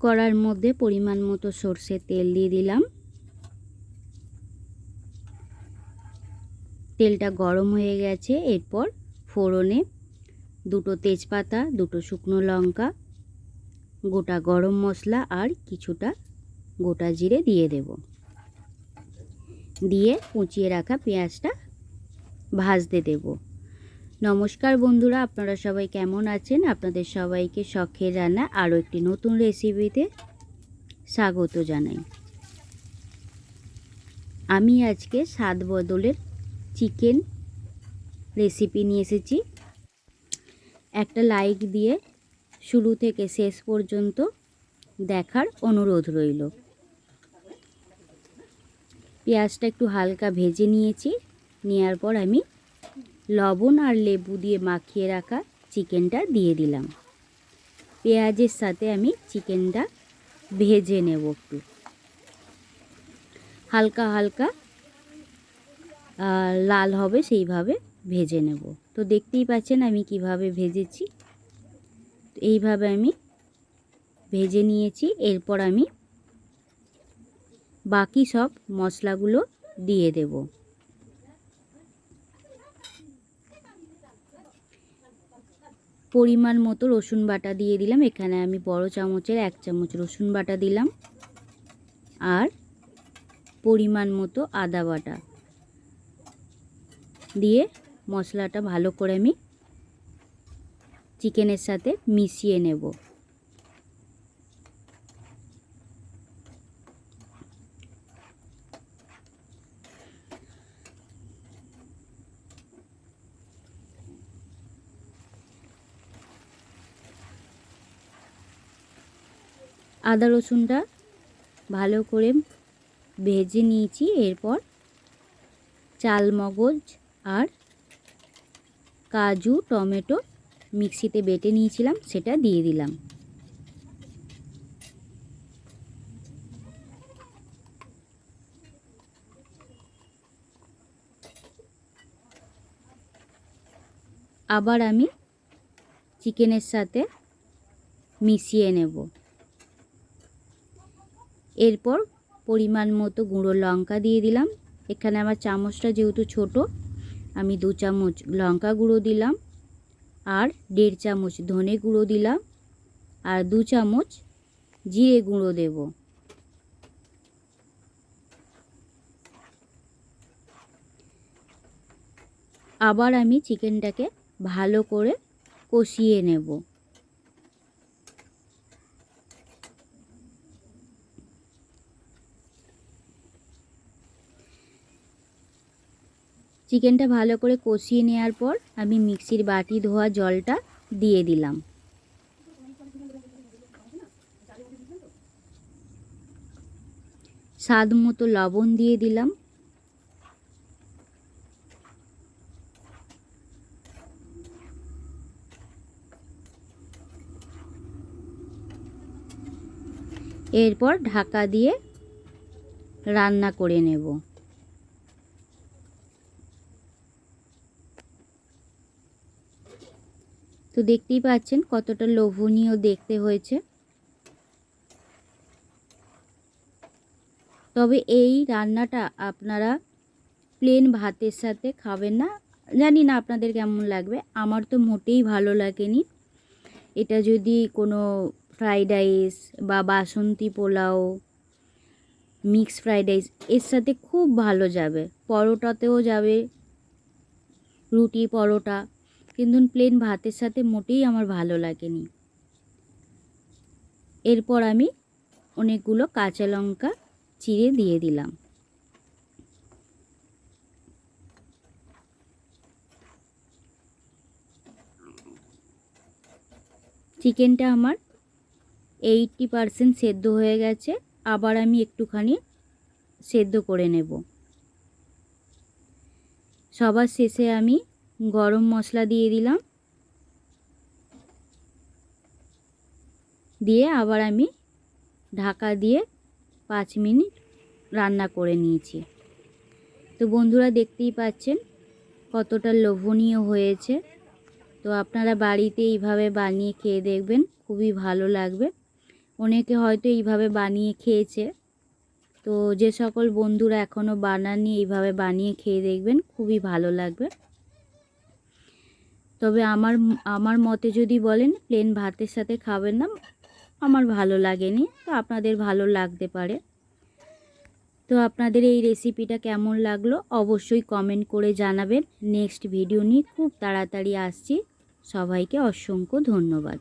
কড়ার মধ্যে পরিমাণ মতো সর্ষের তেল দিয়ে দিলাম। তেলটা গরম হয়ে গেছে, এরপর ফোড়নে দুটো তেজপাতা, দুটো শুকনো লঙ্কা, গোটা গরম মশলা আর কিছুটা গোটা জিরে দিয়ে দেব। দিয়ে কুচিয়ে রাখা পেঁয়াজটা ভাজতে দেব। নমস্কার বন্ধুরা, আপনারা সবাই কেমন আছেন? আপনাদের সবাইকে শখের রান্না আরও একটি নতুন রেসিপিতে স্বাগত জানাই। আমি আজকে স্বাদ বদলের চিকেন রেসিপি নিয়ে এসেছি। একটা লাইক দিয়ে শুরু থেকে শেষ পর্যন্ত দেখার অনুরোধ রইল। পেঁয়াজটা একটু হালকা ভেজে নিয়েছি নেওয়ার পর আমি লবণ আর লেবু দিয়ে মাখিয়ে রাখা চিকেনটা দিয়ে দিলাম। পেঁয়াজের সাথে আমি চিকেনটা ভেজে নেব একটু। হালকা হালকা লাল হবে সেইভাবে ভেজে নেব। তো দেখতেই পাচ্ছেন আমি কীভাবে ভেজেছি। এইভাবে আমি ভেজে নিয়েছি, এরপর আমি বাকি সব মশলাগুলো দিয়ে দেব। পরিমাণ মতো রসুন বাটা দিয়ে দিলাম। এখানে আমি বড় চামচের এক চামচ রসুন বাটা দিলাম। আর পরিমাণ মতো আদা বাটা দিয়ে মশলাটা ভালো করে আমি চিকেনের সাথে মিশিয়ে নেব। আদা রসুনটা ভালো করে ভেজে নিয়েছি, এরপর চাল মগজ আর কাজু, টমেটো মিক্সিতে বেটে নিয়েছিলাম, সেটা দিয়ে দিলাম। আবার আমি চিকেনের সাথে মিশিয়ে নেব। এরপর পরিমাণ মতো গুঁড়ো লঙ্কা দিয়ে দিলাম। এখানে আমার চামচটা যেহেতু ছোট, আমি দু চামচ লঙ্কা গুঁড়ো দিলাম আর দেড় চামচ ধনে গুঁড়ো দিলাম আর দু চামচ জিরে গুঁড়ো দেব। আবার আমি চিকেনটাকে ভালো করে কষিয়ে নেব। চিকেনটা ভালো করে কষিয়ে নেওয়ার পর আমি মিক্সির বাটি ধোয়া জলটা দিয়ে দিলাম। স্বাদ মতো লবণ দিয়ে দিলাম। এরপর ঢাকা দিয়ে রান্না করে নেব। তো দেখতেই পাচ্ছেন কতটা লোভনীয় দেখতে হয়েছে। তবে এই রান্নাটা আপনারা প্লেন ভাতের সাথে খাবেন না। জানি না আপনাদের কেমন লাগবে, আমার তো মোটেই ভালো লাগেনি। এটা যদি কোনো ফ্রাইড রাইস বা Basanti pulao mix fried rice এর সাথে খুব ভালো যাবে। পরোটাতেও যাবে, রুটি, পরোটা। কিন্তু প্লেন ভাতের সাথে মোটেই আমার ভালো লাগেনি। এরপর আমি অনেকগুলো কাঁচা লঙ্কা চিড়ে দিয়ে দিলাম। চিকেনটা আমার এইটটি পারসেন্ট সেদ্ধ হয়ে গেছে, আবার আমি একটুখানি সেদ্ধ করে নেব। সবার শেষে আমি গরম মশলা দিয়ে দিলাম। দিয়ে আবার আমি ঢাকা দিয়ে পাঁচ মিনিট রান্না করে নিয়েছি। তো বন্ধুরা দেখতেই পাচ্ছেন কতটা লোভনীয় হয়েছে। তো আপনারা বাড়িতে এইভাবে বানিয়ে খেয়ে দেখবেন, খুবই ভালো লাগবে। অনেকে হয়তো এইভাবে বানিয়ে খেয়েছে। তো যে সকল বন্ধুরা এখনও বানাননি, এইভাবে বানিয়ে খেয়ে দেখবেন, খুবই ভালো লাগবে। তবে আমার আমার মতে যদি বলেন প্লেন ভাতের সাথে খাবেন না, আমার ভালো লাগেনি। তো আপনাদের ভালো লাগতে পারে। তো আপনাদের এই রেসিপিটা কেমন লাগল, অবশ্যই কমেন্ট করে জানাবেন। নেক্সট ভিডিও নিয়ে খুব তাড়াতাড়ি আসছি। সবাইকে অসংখ্য ধন্যবাদ।